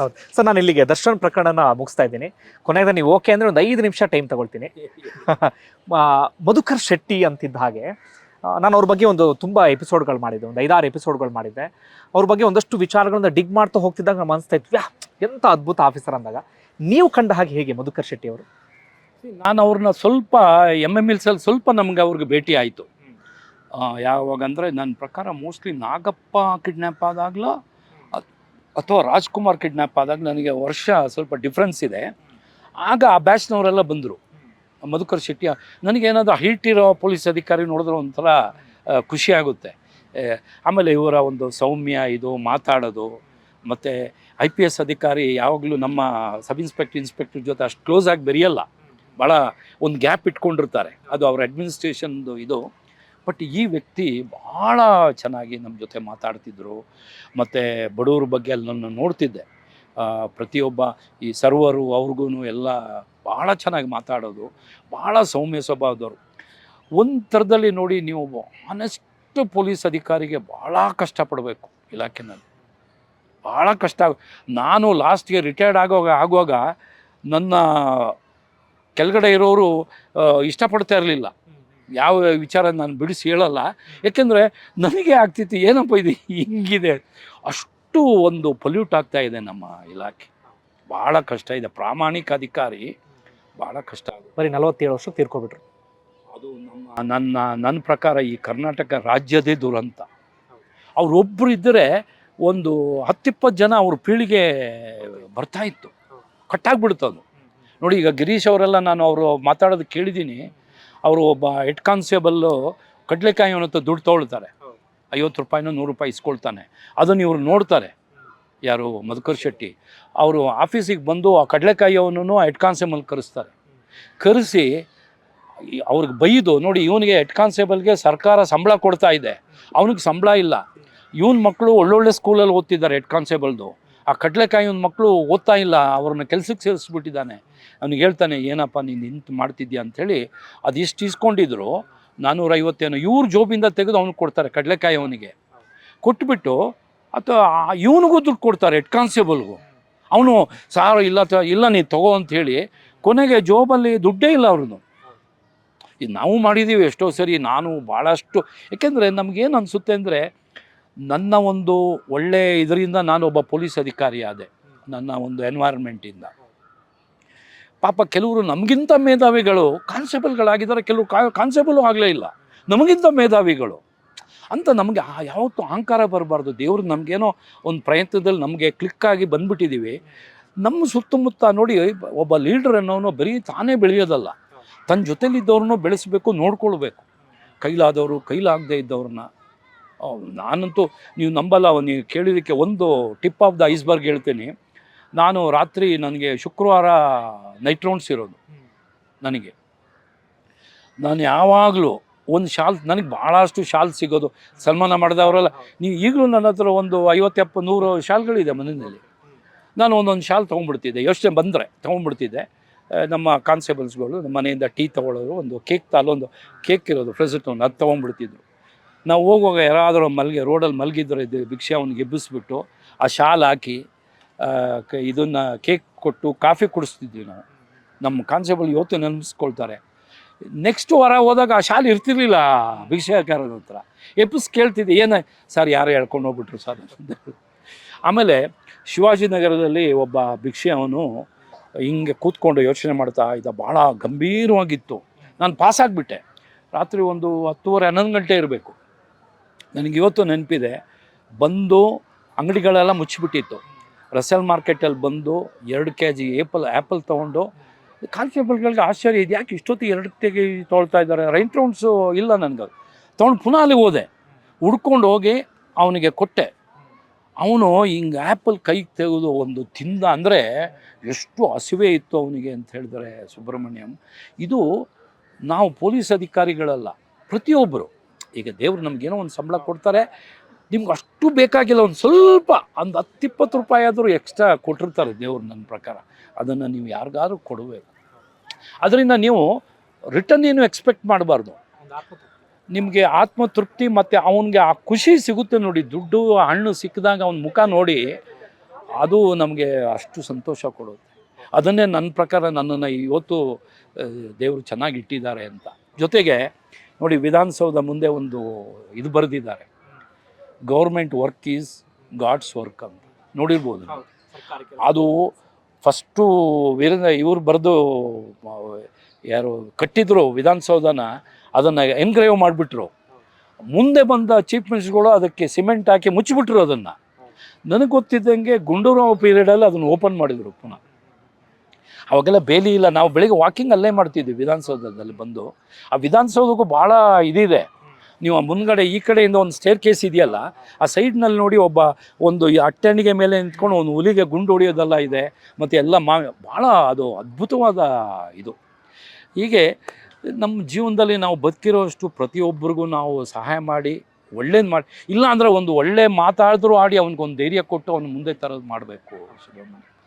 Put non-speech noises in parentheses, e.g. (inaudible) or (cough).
ಹೌದು. ಸರ್ ನಾನು ಇಲ್ಲಿಗೆ ದರ್ಶನ್ ಪ್ರಕರಣನ ಮುಗಿಸ್ತಾ ಇದ್ದೀನಿ. ಕೊನೆಗೆ ನೀವು ಓಕೆ ಅಂದರೆ ಒಂದು ಐದು ನಿಮಿಷ ಟೈಮ್ ತಗೊಳ್ತೀನಿ. (laughs) ಮಧುಕರ್ ಶೆಟ್ಟಿ ಅಂತಿದ್ದ ಹಾಗೆ ನಾನು ಅವ್ರ ಬಗ್ಗೆ ಒಂದು ತುಂಬ ಎಪಿಸೋಡ್ಗಳು ಮಾಡಿದ್ದೆ. ಒಂದು ಐದಾರು ಎಪಿಸೋಡ್ಗಳು ಮಾಡಿದ್ದೆ. ಅವ್ರ ಬಗ್ಗೆ ಒಂದಷ್ಟು ವಿಚಾರಗಳನ್ನ ಡಿಗ್ ಮಾಡ್ತಾ ಹೋಗ್ತಿದ್ದಾಗ ನಾನು ಅನಿಸ್ತಾ ಇತ್ತು ಎಂಥ ಅದ್ಭುತ ಆಫೀಸರ್ ಅಂದಾಗ. ನೀವು ಕಂಡ ಹಾಗೆ ಹೇಗೆ ಮಧುಕರ್ ಶೆಟ್ಟಿ ಅವರು? ನಾನು ಅವ್ರನ್ನ ಸ್ವಲ್ಪ ಎಂ ಎಂ ಎಲ್ಸಲ್ಲಿ ಸ್ವಲ್ಪ ನಮ್ಗೆ ಅವ್ರಿಗೆ ಭೇಟಿ ಆಯಿತು. ಯಾವಾಗ ಅಂದರೆ ನನ್ನ ಪ್ರಕಾರ ಮೋಸ್ಟ್ಲಿ ನಾಗಪ್ಪ ಕಿಡ್ನ್ಯಾಪ್ ಆದಾಗಲ ಅಥವಾ ರಾಜ್ಕುಮಾರ್ ಕಿಡ್ನ್ಯಾಪ್ ಆದಾಗ ನನಗೆ ವರ್ಷ ಸ್ವಲ್ಪ ಡಿಫ್ರೆನ್ಸ್ ಇದೆ. ಆಗ ಆ ಬ್ಯಾಚ್ನವರೆಲ್ಲ ಬಂದರು. ಮಧುಕರ್ ಶೆಟ್ಟಿ ನನಗೇನಾದರೂ ಹೈಟ್ ಇರೋ ಪೊಲೀಸ್ ಅಧಿಕಾರಿ ನೋಡಿದ್ರೆ ಒಂಥರ ಖುಷಿ ಆಗುತ್ತೆ. ಆಮೇಲೆ ಇವರ ಒಂದು ಸೌಮ್ಯ, ಇದು ಮಾತಾಡೋದು, ಮತ್ತು ಐ ಪಿ ಎಸ್ ಅಧಿಕಾರಿ ಯಾವಾಗಲೂ ನಮ್ಮ ಸಬ್ ಇನ್ಸ್ಪೆಕ್ಟರ್ ಇನ್ಸ್ಪೆಕ್ಟರ್ ಜೊತೆ ಅಷ್ಟು ಕ್ಲೋಸ್ ಆಗಿ ಬೆರೆಯಲ್ಲ. ಭಾಳ ಒಂದು ಗ್ಯಾಪ್ ಇಟ್ಕೊಂಡಿರ್ತಾರೆ. ಅದು ಅವ್ರ ಅಡ್ಮಿನಿಸ್ಟ್ರೇಷನ್ದು ಇದು. ಬಟ್ ಈ ವ್ಯಕ್ತಿ ಭಾಳ ಚೆನ್ನಾಗಿ ನಮ್ಮ ಜೊತೆ ಮಾತಾಡ್ತಿದ್ರು. ಮತ್ತು ಬಡವ್ರ ಬಗ್ಗೆ ಅಲ್ಲಿ ನಾನು ನೋಡ್ತಿದ್ದೆ. ಪ್ರತಿಯೊಬ್ಬ ಈ ಸರ್ವರು ಅವ್ರಿಗೂ ಎಲ್ಲ ಭಾಳ ಚೆನ್ನಾಗಿ ಮಾತಾಡೋದು ಭಾಳ ಸೌಮ್ಯ ಸ್ವಭಾವದವರು. ಒಂದು ಥರದಲ್ಲಿ ನೋಡಿ ನೀವು ಆನೆಸ್ಟ್ ಪೊಲೀಸ್ ಅಧಿಕಾರಿಗೆ ಭಾಳ ಕಷ್ಟಪಡಬೇಕು ಇಲಾಖೆನಲ್ಲಿ. ಭಾಳ ಕಷ್ಟ ನಾನು ಲಾಸ್ಟ್ಗೆ ರಿಟೈರ್ಡ್ ಆಗೋವಾಗ ಆಗುವಾಗ ನನ್ನ ಕೆಳಗಡೆ ಇರೋರು ಇಷ್ಟಪಡ್ತಾ ಇರಲಿಲ್ಲ. ಯಾವ ವಿಚಾರ ನಾನು ಬಿಡಿಸಿ ಹೇಳಲ್ಲ. ಯಾಕೆಂದರೆ ನನಗೆ ಆಗ್ತಿತ್ತು ಏನಪ್ಪ ಇದು ಹಿಂಗಿದೆ? ಅಷ್ಟು ಒಂದು ಪೊಲ್ಯೂಟ್ ಆಗ್ತಾ ಇದೆ ನಮ್ಮ ಇಲಾಖೆ. ಭಾಳ ಕಷ್ಟ ಇದೆ. ಪ್ರಾಮಾಣಿಕ ಅಧಿಕಾರಿ ಭಾಳ ಕಷ್ಟ ಆಗುತ್ತೆ. ಬರೀ ನಲವತ್ತೇಳು ವರ್ಷ ತೀರ್ಕೊಬಿಟ್ರು. ಅದು ನಮ್ಮ ನನ್ನ ನನ್ನ ಪ್ರಕಾರ ಈ ಕರ್ನಾಟಕ ರಾಜ್ಯದೇ ದುರಂತ. ಅವರೊಬ್ಬರು ಇದ್ದರೆ ಒಂದು ಹತ್ತಿಪ್ಪತ್ತು ಜನ ಅವ್ರ ಪೀಳಿಗೆ ಬರ್ತಾ ಇತ್ತು. ಅದು ನೋಡಿ ಈಗ ಗಿರೀಶ್ ಅವರೆಲ್ಲ ನಾನು ಅವರು ಮಾತಾಡೋದು ಕೇಳಿದ್ದೀನಿ. ಅವರು ಒಬ್ಬ ಹೆಡ್ ಕಾನ್ಸ್ಟೇಬಲ್ಲು ಕಡಲೆಕಾಯಿ ಅವನ ಹತ್ರ ದುಡ್ಡು ತೊಗೊಳ್ತಾರೆ. ಐವತ್ತು ರೂಪಾಯಿನೂ ನೂರು ರೂಪಾಯಿ ಇಸ್ಕೊಳ್ತಾನೆ. ಅದನ್ನು ಇವರು ನೋಡ್ತಾರೆ. ಯಾರು ಮಧುಕರ್ ಶೆಟ್ಟಿ. ಅವರು ಆಫೀಸಿಗೆ ಬಂದು ಆ ಕಡಲೆಕಾಯಿ ಅವನನ್ನು ಹೆಡ್ ಕಾನ್ಸ್ಟೇಬಲ್ ಕರೆಸ್ತಾರೆ. ಕರೆಸಿ ಅವ್ರಿಗೆ ಬೈದು ನೋಡಿ ಇವನಿಗೆ ಹೆಡ್ ಕಾನ್ಸ್ಟೇಬಲ್ಗೆ ಸರ್ಕಾರ ಸಂಬಳ ಕೊಡ್ತಾ ಇದೆ. ಅವನಿಗೆ ಸಂಬಳ ಇಲ್ಲ. ಇವನ ಮಕ್ಕಳು ಒಳ್ಳೊಳ್ಳೆ ಸ್ಕೂಲಲ್ಲಿ ಓದ್ತಿದ್ದಾರೆ ಹೆಡ್ ಕಾನ್ಸ್ಟೇಬಲ್ದು. ಆ ಕಡಲೆಕಾಯಿ ಒಂದು ಮಕ್ಕಳು ಓದ್ತಾ ಇಲ್ಲ, ಅವ್ರನ್ನ ಕೆಲಸಕ್ಕೆ ಸೇರಿಸ್ಬಿಟ್ಟಿದ್ದಾನೆ. ಅವ್ನಿಗೆ ಹೇಳ್ತಾನೆ, ಏನಪ್ಪ, ನೀನು ನಿಂತು ಮಾಡ್ತಿದ್ಯಾ? ಅಂಥೇಳಿ ಅದೆಷ್ಟು ಇಸ್ಕೊಂಡಿದ್ರು ನಾನ್ನೂರೈವತ್ತೇನೋ ಇವ್ರ ಜೋಬಿಂದ ತೆಗೆದು ಅವ್ನಿಗೆ ಕೊಡ್ತಾರೆ, ಕಡಲೆಕಾಯಿ ಅವನಿಗೆ. ಕೊಟ್ಬಿಟ್ಟು ಅಥವಾ ಇವನಿಗೂ ದುಡ್ಡು ಕೊಡ್ತಾರೆ, ಹೆಡ್ ಕಾನ್ಸ್ಟೇಬಲ್ಗೂ. ಅವನು, ಸಾರು, ಇಲ್ಲ ಇಲ್ಲ ನೀನು ತಗೋ ಅಂತ ಹೇಳಿ ಕೊನೆಗೆ ಜೋಬಲ್ಲಿ ದುಡ್ಡೇ ಇಲ್ಲ ಅವ್ರದ್ದು. ಇದು ನಾವು ಮಾಡಿದ್ದೀವಿ ಎಷ್ಟೋ ಸರಿ, ನಾನು ಭಾಳಷ್ಟು, ಏಕೆಂದರೆ ನಮಗೇನು ಅನಿಸುತ್ತೆ ಅಂದರೆ ನನ್ನ ಒಂದು ಒಳ್ಳೆಯ ಇದರಿಂದ ನಾನು ಒಬ್ಬ ಪೊಲೀಸ್ ಅಧಿಕಾರಿ ಆದೆ ನನ್ನ ಒಂದು ಎನ್ವೈರ್ಮೆಂಟಿಂದ ಪಾಪ ಕೆಲವರು ನಮಗಿಂತ ಮೇಧಾವಿಗಳು ಕಾನ್ಸ್ಟೇಬಲ್ಗಳಾಗಿದ್ದಾರೆ ಕೆಲವು ಕಾ ಕಾನ್ಸ್ಟೇಬಲು ಆಗಲೇ ಇಲ್ಲ. ನಮಗಿಂತ ಮೇಧಾವಿಗಳು. ಅಂತ ನಮಗೆ ಆ ಯಾವತ್ತೂ ಅಹಂಕಾರ ಬರಬಾರ್ದು. ದೇವರು ನಮಗೇನೋ ಒಂದು ಪ್ರಯತ್ನದಲ್ಲಿ ನಮಗೆ ಕ್ಲಿಕ್ಕಾಗಿ ಬಂದ್ಬಿಟ್ಟಿದ್ದೀವಿ ನಮ್ಮ ಸುತ್ತಮುತ್ತ ನೋಡಿ ಒಬ್ಬ ಲೀಡರ್ ಅನ್ನೋನು ಬರೀ ತಾನೇ ಬೆಳೆಯೋದಲ್ಲ. ತನ್ನ ಜೊತೆಲಿದ್ದವ್ರನ್ನೂ ಬೆಳೆಸಬೇಕು, ನೋಡ್ಕೊಳ್ಬೇಕು. ಕೈಲಾದವರು ಕೈಲಾಗದೇ ಇದ್ದವ್ರನ್ನ. ನಾನಂತೂ ನೀವು ನಂಬಲ್ಲ ನೀವು ಕೇಳಿದ್ದಕ್ಕೆ ಒಂದು ಟಿಪ್ ಆಫ್ ದ ಐಸ್ಬರ್ಗ್ ಹೇಳ್ತೀನಿ. ನಾನು ರಾತ್ರಿ ನನಗೆ ಶುಕ್ರವಾರ ನೈಟ್ ರೌಂಡ್ಸ್ ಇರೋದು ನನಗೆ. ನಾನು ಯಾವಾಗಲೂ ಒಂದು ಶಾಲ್, ನನಗೆ ಭಾಳಷ್ಟು ಶಾಲ್ ಸಿಗೋದು. ಸನ್ಮಾನ ಮಾಡಿದವರೆಲ್ಲ, ನೀವು ಈಗಲೂ ನನ್ನ ಹತ್ರ ಒಂದು ಐವತ್ತೆಪ್ಪ ನೂರು ಶಾಲ್ಗಳಿದೆ ಮನೆಯಲ್ಲಿ. ನಾನು ಒಂದೊಂದು ಶಾಲ್ ತೊಗೊಂಡ್ಬಿಡ್ತಿದ್ದೆ. ಯೋಚನೆ ಬಂದರೆ ತೊಗೊಂಡ್ಬಿಡ್ತಿದ್ದೆ. ನಮ್ಮ ಕಾನ್ಸ್ಟೇಬಲ್ಸ್ಗಳು, ನಮ್ಮ ಮನೆಯಿಂದ ಟೀ ತೊಗೊಳ್ಳೋರು ಒಂದು ಕೇಕ್ ತಾಲೊಂದು, ಕೇಕ್ ಇರೋದು ಫ್ರೆಸಟೋನ್ ಅದು ತೊಗೊಂಡ್ಬಿಡ್ತಿದ್ರು. ನಾವು ಹೋಗುವಾಗ ಯಾರಾದರೂ ಮಲ್ಗೆ, ರೋಡಲ್ಲಿ ಮಲಗಿದ್ರೆ ಇದು ಭಿಕ್ಷೆ ಅವ್ನಿಗೆ ಎಬ್ಬಿಸ್ಬಿಟ್ಟು ಆ ಶಾಲ್ ಹಾಕಿ ಇದನ್ನು ಕೇಕ್ ಕೊಟ್ಟು ಕಾಫಿ ಕುಡಿಸ್ತಿದ್ವಿ ನಾವು. ನಮ್ಮ ಕಾನ್ಸ್ಟೇಬಲ್ ಇವತ್ತು ನೆನೆಸ್ಕೊಳ್ತಾರೆ. ನೆಕ್ಸ್ಟ್ ವಾರ ಹೋದಾಗ ಆ ಶಾಲೆ ಇರ್ತಿರ್ಲಿಲ್ಲ ಭಿಕ್ಷೆಕಾರರ ಹತ್ರ. ಎಪ್ಪಿಸ್ ಕೇಳ್ತಿದ್ದೆ, ಏನ ಸರ್ ಯಾರು ಹೇಳ್ಕೊಂಡು ಹೋಗ್ಬಿಟ್ರು ಸರ್. ಆಮೇಲೆ ಶಿವಾಜಿನಗರದಲ್ಲಿ ಒಬ್ಬ ಭಿಕ್ಷೆ ಅವನು ಹಿಂಗೆ ಕೂತ್ಕೊಂಡು ಯೋಚನೆ ಮಾಡ್ತಾ ಇದ್ದ, ಭಾಳ ಗಂಭೀರವಾಗಿತ್ತು. ನಾನು ಪಾಸ್ ಆಗಿಬಿಟ್ಟೆ ರಾತ್ರಿ ಒಂದು ಹತ್ತುವರೆ ಹನ್ನೊಂದು ಗಂಟೆ ಇರಬೇಕು. ನನಗೆ ಇವತ್ತು ನೆನಪಿದೆ, ಬಂದು ಅಂಗಡಿಗಳೆಲ್ಲ ಮುಚ್ಚಿಬಿಟ್ಟಿತ್ತು. ರಸಲ್ ಮಾರ್ಕೆಟಲ್ಲಿ ಬಂದು ಎರಡು ಕೆ ಜಿ ಏಪಲ್ ಆ್ಯಪಲ್ ತೊಗೊಂಡು ಕಾನ್ಸ್ಟೇಬಲ್ಗಳಿಗೆ ಆಶ್ಚರ್ಯ ಇದೆ ಯಾಕೆ ಇಷ್ಟೊತ್ತಿಗೆ ಎರಡು ತೆಗೆ ತೊಳ್ತಾ ಇದ್ದಾರೆ? ರೈನ್ ರೌಂಡ್ಸು ಇಲ್ಲ ನನಗೆ ತೊಗೊಂಡು ಪುನಃ ಅಲ್ಲಿ ಹೋದೆ. ಹುಡ್ಕೊಂಡು ಹೋಗಿ ಅವನಿಗೆ ಕೊಟ್ಟೆ. ಅವನು ಹಿಂಗೆ ಆ್ಯಪಲ್ ಕೈಗೆ ತೆಗೆದು ಒಂದು ತಿಂದ ಅಂದರೆ ಎಷ್ಟು ಹಸಿವೆ ಇತ್ತು ಅವನಿಗೆ ಅಂತ ಹೇಳಿದರೆ ಸುಬ್ರಹ್ಮಣ್ಯಂ. ಇದು ನಾವು ಪೊಲೀಸ್ ಅಧಿಕಾರಿಗಳಲ್ಲ ಪ್ರತಿಯೊಬ್ಬರು ಈಗ ದೇವರು ನಮಗೇನೋ ಒಂದು ಸಂಬಳ ಕೊಡ್ತಾರೆ ನಿಮ್ಗೆ ಅಷ್ಟು ಬೇಕಾಗಿಲ್ಲ ಒಂದು ಸ್ವಲ್ಪ ಒಂದು ಹತ್ತಿಪ್ಪತ್ತು ರೂಪಾಯಿ ಆದರೂ ಎಕ್ಸ್ಟ್ರಾ ಕೊಟ್ಟಿರ್ತಾರೆ ದೇವ್ರು ನನ್ನ ಪ್ರಕಾರ. ಅದನ್ನು ನೀವು ಯಾರಿಗಾದ್ರೂ ಕೊಡಬೇಕು. ಅದರಿಂದ ನೀವು ರಿಟರ್ನ್ ಏನು ಎಕ್ಸ್ಪೆಕ್ಟ್ ಮಾಡಬಾರ್ದು. ನಿಮಗೆ ಆತ್ಮತೃಪ್ತಿ ಮತ್ತು ಅವನಿಗೆ ಆ ಖುಷಿ ಸಿಗುತ್ತೆ ನೋಡಿ ದುಡ್ಡು ಹಣ್ಣು ಸಿಕ್ಕಿದಾಗ ಅವನ ಮುಖ ನೋಡಿ ಅದು ನಮಗೆ ಅಷ್ಟು ಸಂತೋಷ ಕೊಡುತ್ತೆ. ಅದನ್ನೇ ನನ್ನ ಪ್ರಕಾರ ನನ್ನನ್ನು ಇವತ್ತು ದೇವರು ಚೆನ್ನಾಗಿ ಇಟ್ಟಿದ್ದಾರೆ ಅಂತ. ಜೊತೆಗೆ ನೋಡಿ ವಿಧಾನಸೌಧ ಮುಂದೆ ಒಂದು ಇದು ಬರೆದಿದ್ದಾರೆ. Government work is God's work ಅಂತ. ನೋಡಿರ್ಬೋದು. ಅದು ಫಸ್ಟು ವೀರೇಂದ್ರ ಇವ್ರು ಬರೆದು ಯಾರು ಕಟ್ಟಿದ್ರು ವಿಧಾನಸೌಧನ ಅದನ್ನು ಎನ್ಗ್ರೇವ್ ಮಾಡಿಬಿಟ್ರು. ಮುಂದೆ ಬಂದ ಚೀಫ್ ಮಿನಿಸ್ಟರ್ಗಳು ಅದಕ್ಕೆ ಸಿಮೆಂಟ್ ಹಾಕಿ ಮುಚ್ಚಿಬಿಟ್ರು ಅದನ್ನು. ನನಗೆ ಗೊತ್ತಿದ್ದಂಗೆ ಗುಂಡೂರಾವ್ ಪೀರಿಯಡಲ್ಲಿ ಅದನ್ನು ಓಪನ್ ಮಾಡಿದರು ಪುನಃ. ಅವಾಗೆಲ್ಲ ಬೇಲಿ ಇಲ್ಲ. ನಾವು ಬೆಳಿಗ್ಗೆ ವಾಕಿಂಗ್ ಅಲ್ಲೇ ಮಾಡ್ತಿದ್ವಿ ವಿಧಾನಸೌಧದಲ್ಲಿ ಬಂದು. ಆ ವಿಧಾನಸೌಧಕ್ಕೂ ಭಾಳ ಇದಿದೆ. ನೀವು ಆ ಮುಂದ್ಗಡೆ ಈ ಕಡೆಯಿಂದ ಒಂದು ಸ್ಟೇರ್ ಕೇಸ್ ಇದೆಯಲ್ಲ, ಆ ಸೈಡ್ನಲ್ಲಿ ನೋಡಿ ಒಬ್ಬ ಒಂದು ಈ ಅಟ್ಟಣಿಗೆ ಮೇಲೆ ನಿಂತ್ಕೊಂಡು ಒಂದು ಹುಲಿಗೆ ಗುಂಡು ಹೊಡೆಯೋದೆಲ್ಲ ಇದೆ. ಮತ್ತು ಎಲ್ಲ ಮಾ, ಭಾಳ ಅದು ಅದ್ಭುತವಾದ ಇದು. ಹೀಗೆ ನಮ್ಮ ಜೀವನದಲ್ಲಿ ನಾವು ಬದುಕಿರೋಷ್ಟು ಪ್ರತಿಯೊಬ್ಬರಿಗೂ ನಾವು ಸಹಾಯ ಮಾಡಿ, ಒಳ್ಳೇದು ಮಾಡಿ ಇಲ್ಲ ಅಂದರೆ ಒಂದು ಒಳ್ಳೆ ಮಾತಾಡಿದ್ರು ಆಡಿ ಅವ್ನಿಗೊಂದು ಧೈರ್ಯ ಕೊಟ್ಟು ಅವ್ನು ಮುಂದೆ ತರೋದು ಮಾಡಬೇಕು.